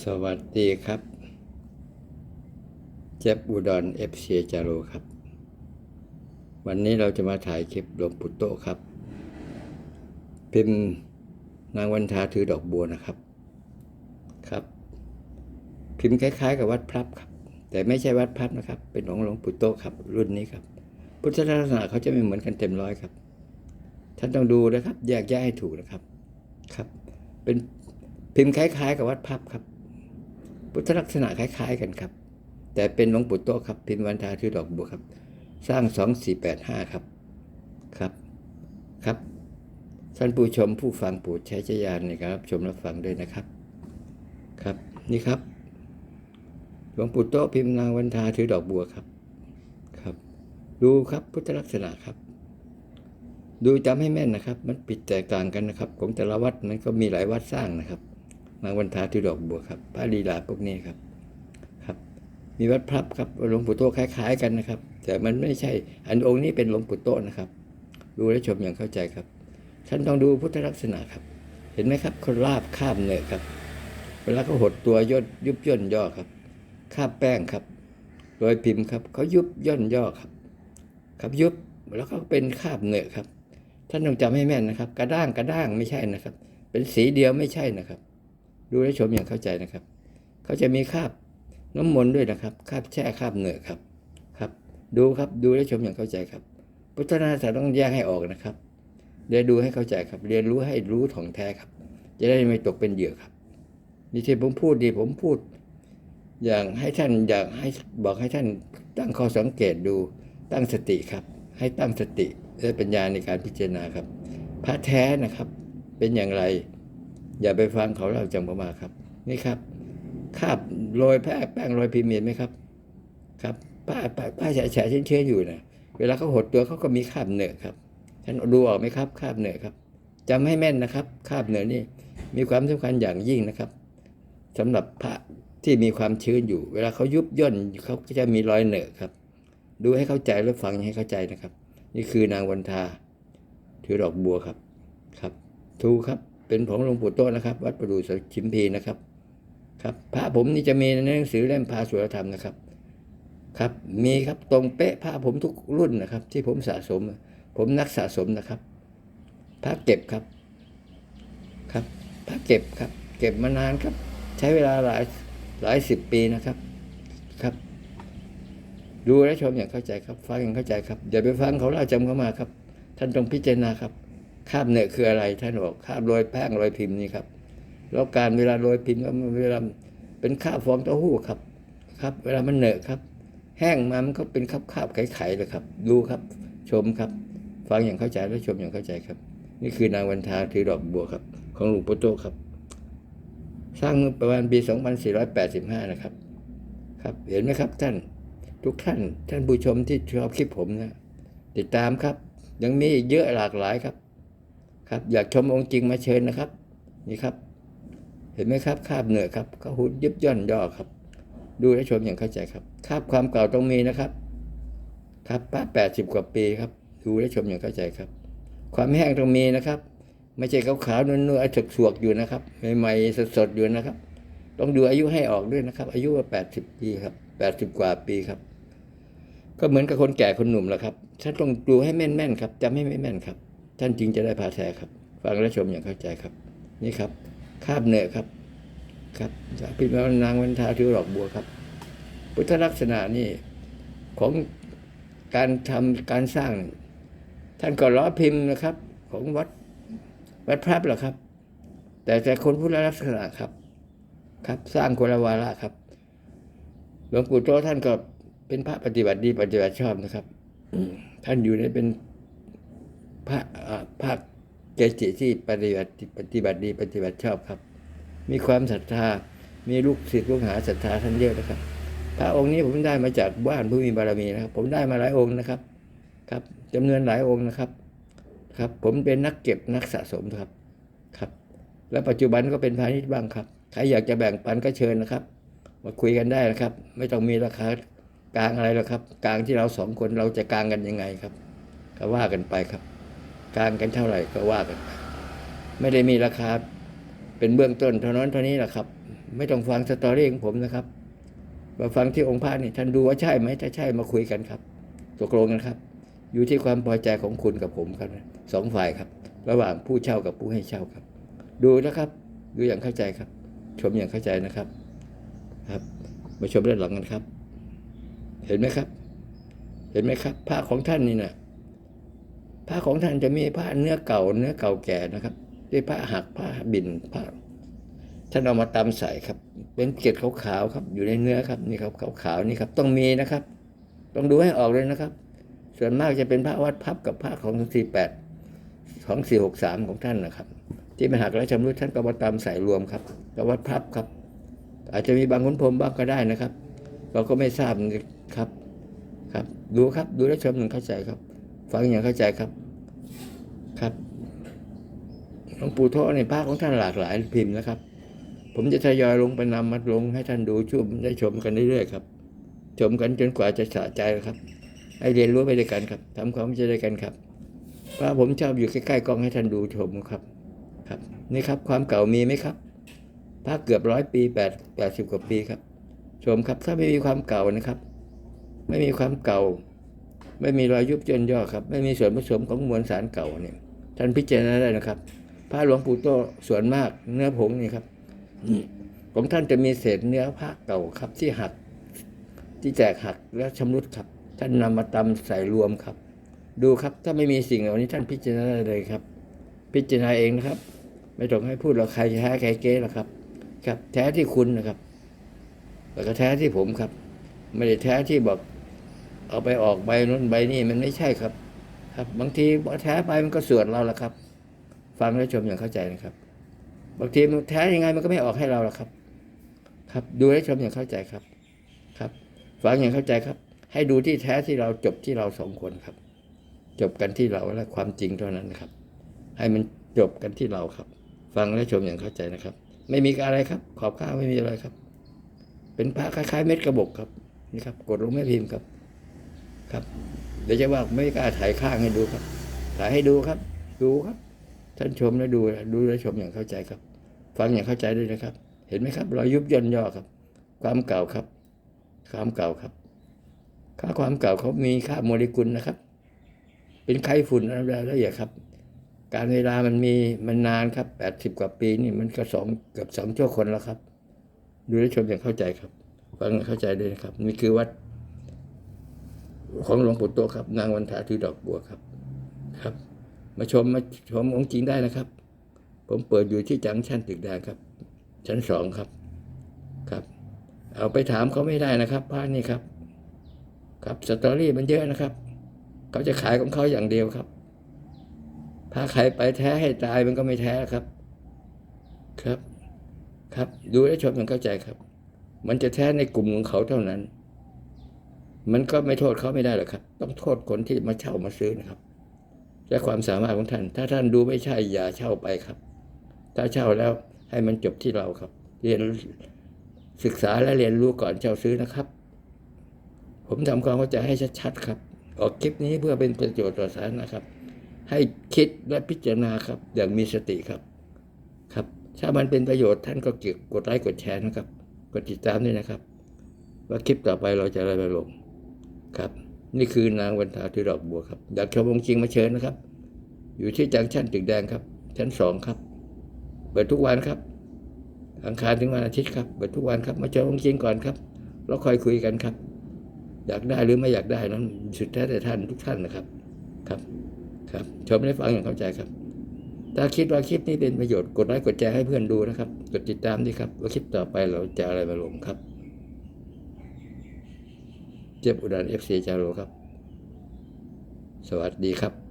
สวัสดีครับ เจ็บอุดรเอฟซีจาโรครับ วันนี้เราจะมาถ่ายคลิปหลวงปู่โตครับ พิมพ์นางวันทาถือดอกบัวนะครับ ครับ พิมพ์คล้ายๆ กับวัดพลับครับ แต่ไม่ใช่วัดพลับนะครับ เป็นของหลวงปู่โตครับ รุ่นนี้ครับ พุทธลักษณะเขาจะไม่เหมือนกันเต็มร้อยครับ ท่านต้องดูนะครับ แยกแยะให้ถูกนะครับ ครับ เป็นพิมพ์คล้ายๆ กับวัดพับครับ พุทธลักษณะคล้ายๆกันครับ แต่เป็นหลวงปู่โตครับพิมพ์วันทาถือดอกบัวครับ สร้างสองสี่แปดห้าครับครับครับท่านผู้ชมผู้ฟังโปรดใช้จยานในการรับชมรับฟังด้วยนะครับ ครับนี่ครับหลวงปู่โตพิมพ์นางวันทาถือดอกบัวครับ ครับ ดูครับพุทธลักษณะครับ ดูจำให้แม่นนะครับ มันปิดแตกต่างกันนะครับ ของแต่ละวัดมันก็มีหลายวัดสร้างนะครับ นางวันทาถือดอกบัวครับพระลีลาพวกนี้ครับครับ มีวัดพลับครับหลวงปู่โตคล้ายๆ กันนะครับ แต่มันไม่ใช่อันองค์นี้เป็นหลวงปู่โตนะครับ ดูและชมอย่างเข้าใจครับ ท่านต้องดูพุทธลักษณะครับ เห็นไหมครับเขาลาบข้ามเนยครับ เวลาเขาหดตัวย่นยุบย่นย่อครับคาบแป้งครับโดยพิมพ์ครับเขายุบย่นย่อครับ ครับยุบแล้วก็เป็นคาบเนยครับ ท่านต้องจำให้แม่นนะครับ กระด้างกระด้างไม่ใช่นะครับ เป็นสีเดียวไม่ใช่นะครับ ดูและชมอย่างเข้าใจนะครับ เขาจะมีคาบน้ำมนต์ด้วยนะครับคาบแช่คาบเหนื้อครับครับ ดูครับดูและชมอย่างเข้าใจครับ พุทธนาสาต้องแยกให้ออกนะครับเรียนดูให้เข้าใจครับ เรียนรู้ให้รู้ถ่องแท้ครับ จะได้ไม่ตกเป็นเหยื่อครับนี่ที่ผมพูดดีผมพูด อย่างให้ท่านอยากให้บอกให้ท่านตั้งข้อสังเกตดูตั้งสติครับ ให้ตั้งสติและปัญญาในการพิจารณาครับพระแท้นะครับ เป็นอย่างไร อย่าไปฟังเขาเล่าจังประมาครับ นี่ครับคาบโรยแป้งแป้งโรยพิมพ์เห็นไหมครับ ครับป้าป้าป้าแฉะแฉะเชื่ออยู่นะเวลาเขาหดตัวเขาก็มีคราบเหนือครับท่านดูออกไหมครับคราบเหนือครับจำให้แม่นนะครับคราบเหนือนี่มีความสำคัญอย่างยิ่งนะครับสำหรับพระที่มีความชื้นอยู่ เวลาเขายุบย่นเขาก็จะมีรอยเหนือครับ ดูให้เข้าใจแล้วฟังให้เข้าใจนะครับ นี่คือนางวันทา ถือดอกบัวครับ ครับถูครับ เป็นของหลวงปู่โตนะครับ วัดประดู่ชิมพีนะครับ ครับพระผมนี่จะมีในหนังสือเล่มพาสุรธรรมนะครับ ครับ มีครับตรงเป๊ะพระผมทุกรุ่นนะครับ ที่ผมสะสม ผมนักสะสมนะครับพระเก็บครับ ครับพระเก็บครับ เก็บมานานครับ ใช้เวลาหลายหลายสิบปีนะครับครับดูและชมอย่างเข้าใจครับ ฟังอย่างเข้าใจครับอย่าไปฟังเขาเล่าจำเข้ามาครับ ท่านต้องพิจารณาครับ คาบเนื้อคืออะไรท่านบอกคาบโรยแป้งโรยพิมพ์นี่ครับ แล้วการเวลาโรยพิมพ์ก็เวลาเป็นคาบฟองเต้าหู้ครับ ครับ เวลามันเหนอะครับ แห้งมามันก็เป็นคาบคาบไข่ๆเลยครับ ดูครับ ชมครับ ฟังอย่างเข้าใจและชมอย่างเข้าใจครับ นี่คือนางวันทาถือดอกบัวครับ ของหลวงปู่โตครับ สร้างเมื่อประมาณปี 2485 นะครับ ครับ เห็นไหมครับท่านทุกท่านท่านผู้ชมที่ชอบคลิปผมนะติดตามครับ ยังมีอีกเยอะหลากหลายครับ ครับ อยากชมองค์จริงมาเชิญนะครับ นี่ครับ เห็นไหมครับคาบเหนือครับเขาหุดยิบย่อนย่อครับ ดูและชมอย่างเข้าใจครับคาบความเก่าต้องมีนะครับ ครับป้าแปดสิบกว่าปีครับ ดูและชมอย่างเข้าใจครับ ความแห้งต้องมีนะครับ ไม่ใช่ขาวๆนุ่นๆไอ้ฉกสวกๆอยู่นะครับใหม่ๆสดๆอยู่นะครับ ต้องดูอายุให้ออกด้วยนะครับ อายุว่าแปดสิบปีครับแปดสิบกว่าปีครับก็เหมือนกับคนแก่คนหนุ่มแหละครับท่านต้องดูให้แม่นๆครับจำให้แม่นๆครับ ท่านจึงจะได้พาแท้ครับ ฟังและชมอย่างเข้าใจครับ นี่ครับ คาบเนื้อครับ ครับพิมพ์ว่านางวันทาถือดอกบัวครับ พุทธลักษณะนี่ของการทำการสร้าง ท่านก็ล้อพิมพ์นะครับ ของวัดวัดพระเหรอครับ แต่แต่คนพุทธลักษณะครับ ครับ สร้างคนละวาระครับหลวงปู่โตท่านก็เป็นพระปฏิบัติดีปฏิบัติชอบนะครับท่านอยู่ในเป็น พระพระเกจิที่ปฏิบัติปฏิบัติดีปฏิบัติชอบครับ มีความศรัทธา มีลูกศิษย์ลูกหาศรัทธาท่านเยอะนะครับ พระองค์นี้ผมได้มาจากบ้านผู้มีบารมีนะครับ ผมได้มาหลายองค์นะครับ ครับจำนวนหลายองค์นะครับ ครับ ผมเป็นนักเก็บนักสะสมครับ ครับ และปัจจุบันก็เป็นพาณิชย์บ้างครับ ใครอยากจะแบ่งปันก็เชิญนะครับ มาคุยกันได้นะครับ ไม่ต้องมีราคากลางอะไรหรอกครับ กลางที่เราสองคนเราจะกลางกันยังไงครับ ก็ว่ากันไปครับ กลางกันเท่าไหร่ก็ว่ากัน ไม่ได้มีราคาเป็นเบื้องต้นเท่านั้นเท่านี้แหละครับ ไม่ต้องฟังสตอรี่ของผมนะครับ มาฟังที่องค์พระนี่ท่านดูว่าใช่ไหมถ้าใช่มาคุยกันครับตกลงกันครับ อยู่ที่ความพอใจของคุณกับผมครับสองฝ่ายครับ ระหว่างผู้เช่ากับผู้ให้เช่าครับ ดูนะครับ ดูอย่างเข้าใจครับ ชมอย่างเข้าใจนะครับ ครับ มาชมด้านหลังกันครับ เห็นไหมครับ เห็นไหมครับผ้าของท่านนี่นะ ผ้าของท่านจะมีผ้าเนื้อเก่าเนื้อเก่าแก่นะครับด้วยผ้าหักผ้าบินผ้าท่านเอามาตำใส่ครับ เป็นเกล็ดขาวๆครับ อยู่ในเนื้อครับนี่ครับขาวๆนี่ครับต้องมีนะครับ ต้องดูให้ออกเลยนะครับ ส่วนมากจะเป็นผ้าวัดพับกับผ้าของสี่แปดของสี่หกสามของท่านนะครับ ที่มันหักและชำรุดท่านก็มาตำใส่รวมครับกับวัดพับครับ อาจจะมีบางขนพรมบ้างก็ได้นะครับ เราก็ไม่ทราบครับครับ ดูครับดูและชมหนึ่งเข้าใจครับ ฟังอย่างเข้าใจครับครับหลวงปู่โทษในภาคของท่านหลากหลายพิมพ์นะครับ ผมจะทยอยลงไปนำมาลงให้ท่านดูชมได้ชมกันเรื่อยๆครับ ชมกันจนกว่าจะสะใจครับ ให้เรียนรู้ไปด้วยกันครับทำความเข้าใจด้วยกันครับพระผมชอบอยู่ใกล้ๆกล้องให้ท่านดูชมครับ ครับ นี่ครับ ความเก่ามีไหมครับพระเกือบร้อยปีแปดแปดสิบกว่าปีครับ ชมครับถ้าไม่มีความเก่านะครับ ไม่มีความเก่า ไม่มีรอยยุบย่นย่อครับ ไม่มีส่วนผสมของมวลสารเก่าเนี่ยท่านพิจารณาได้นะครับพระหลวงปู่โตส่วนมากเนื้อผงนี่ครับของท่านจะมีเศษเนื้อผ้าเก่าครับ ที่หักที่แตกหักและชำรุดครับ ท่านนำมาตำใส่รวมครับ ดูครับถ้าไม่มีสิ่งเหล่านี้ท่านพิจารณาได้เลยครับ พิจารณาเองนะครับ ไม่ต้องให้พูดเราใครแท้ใครเก๊หรอกครับ ครับ แท้ที่คุณนะครับ แล้วก็แท้ที่ผมครับ ไม่ได้แท้ที่บอก เอาไปออกใบนู้นใบนี้มันไม่ใช่ครับ ครับ บางทีแท้ไปมันก็สวนเราละครับ ฟังและชมอย่างเข้าใจนะครับ บางทีมันแท้ยังไงมันก็ไม่ออกให้เราหรอกครับ ครับดูและชมอย่างเข้าใจครับ ครับ ฟังอย่างเข้าใจครับ ให้ดูที่แท้ที่เราจบที่เราสองคนครับ จบกันที่เราและความจริงเท่านั้นนะครับ ให้มันจบกันที่เราครับ ฟังและชมอย่างเข้าใจนะครับ ไม่มีอะไรครับ ขอบข้าไม่มีอะไรครับ เป็นพระคล้ายๆ เม็ดกระบอกครับนี่ครับ กดลงแม่พิมพ์ครับ ครับเดี๋ยวจะว่าไม่กล้าถ่ายข้างให้ดูครับ ถ่ายให้ดูครับ ดูครับ ท่านชมและดูดูและชมอย่างเข้าใจครับ ฟังอย่างเข้าใจด้วยนะครับ เห็นไหมครับรอยยุบย่นย่อครับ ความเก่าครับ ความเก่าครับ ค่าความเก่าเขามีค่าโมเลกุลนะครับ เป็นไข้ฝุ่นอะไรแล้วอย่าครับ การเวลามันมีมันนานครับแปดสิบกว่าปีนี่มันก็สองเกือบสองชั่วคนแล้วครับ ดูและชมอย่างเข้าใจครับ ฟังอย่างเข้าใจด้วยนะครับนี่คือวัด ของหลวงปู่โตครับนางวันทาถือดอกบัวครับ ครับ มาชมมาชมองค์จริงได้นะครับ ผมเปิดอยู่ที่จังชั้นตึกแดงครับ ชั้นสองครับ ครับ เอาไปถามเขาไม่ได้นะครับพระนี่ครับ ครับสตอรี่มันเยอะนะครับเขาจะขายของเขาอย่างเดียวครับพาใครไปแท้ให้ตายมันก็ไม่แท้ครับ ครับ ครับ ดูและชมอย่างเข้าใจครับ มันจะแท้ในกลุ่มของเขาเท่านั้น มันก็ไม่โทษเขาไม่ได้หรอกครับ ต้องโทษคนที่มาเช่ามาซื้อนะครับ และความสามารถของท่าน ถ้าท่านดูไม่ใช่อย่าเช่าไปครับ ถ้าเช่าแล้วให้มันจบที่เราครับ เรียนศึกษาและเรียนรู้ก่อนเช่าซื้อนะครับ ผมทำความเข้าใจให้ชัดๆครับ ออกคลิปนี้เพื่อเป็นประโยชน์ต่อสาธารณะครับ ให้คิดและพิจารณาครับ อย่างมีสติครับ ครับ ถ้ามันเป็นประโยชน์ท่านก็เกี่ยกดไลค์กดแชร์นะครับ กดติดตามด้วยนะครับ ว่าคลิปต่อไปเราจะอะไรไปลง ครับ นี่คือนางวันทาที่ดอกบัวครับ อยากชมองค์จริงมาเชิญนะครับ อยู่ที่จังชั้นตึกแดงครับ ชั้นสองครับ เปิดทุกวันครับ อังคารถึงวันอาทิตย์ครับ เปิดทุกวันครับ มาเจอองค์จริงก่อนครับ แล้วค่อยคุยกันครับ อยากได้หรือไม่อยากได้นั้นสุดแท้แต่ท่านทุกท่านนะครับ ครับ ครับชมได้ฟังอย่างเข้าใจครับ ถ้าคิดว่าคลิปนี้เป็นประโยชน์ กดไลค์กดแชร์ให้เพื่อนดูนะครับ กดติดตามด้วยครับ ว่าคลิปต่อไปเราจะอะไรมาลงครับ เจ็บอุดรเอฟซีจารุครับ สวัสดีครับ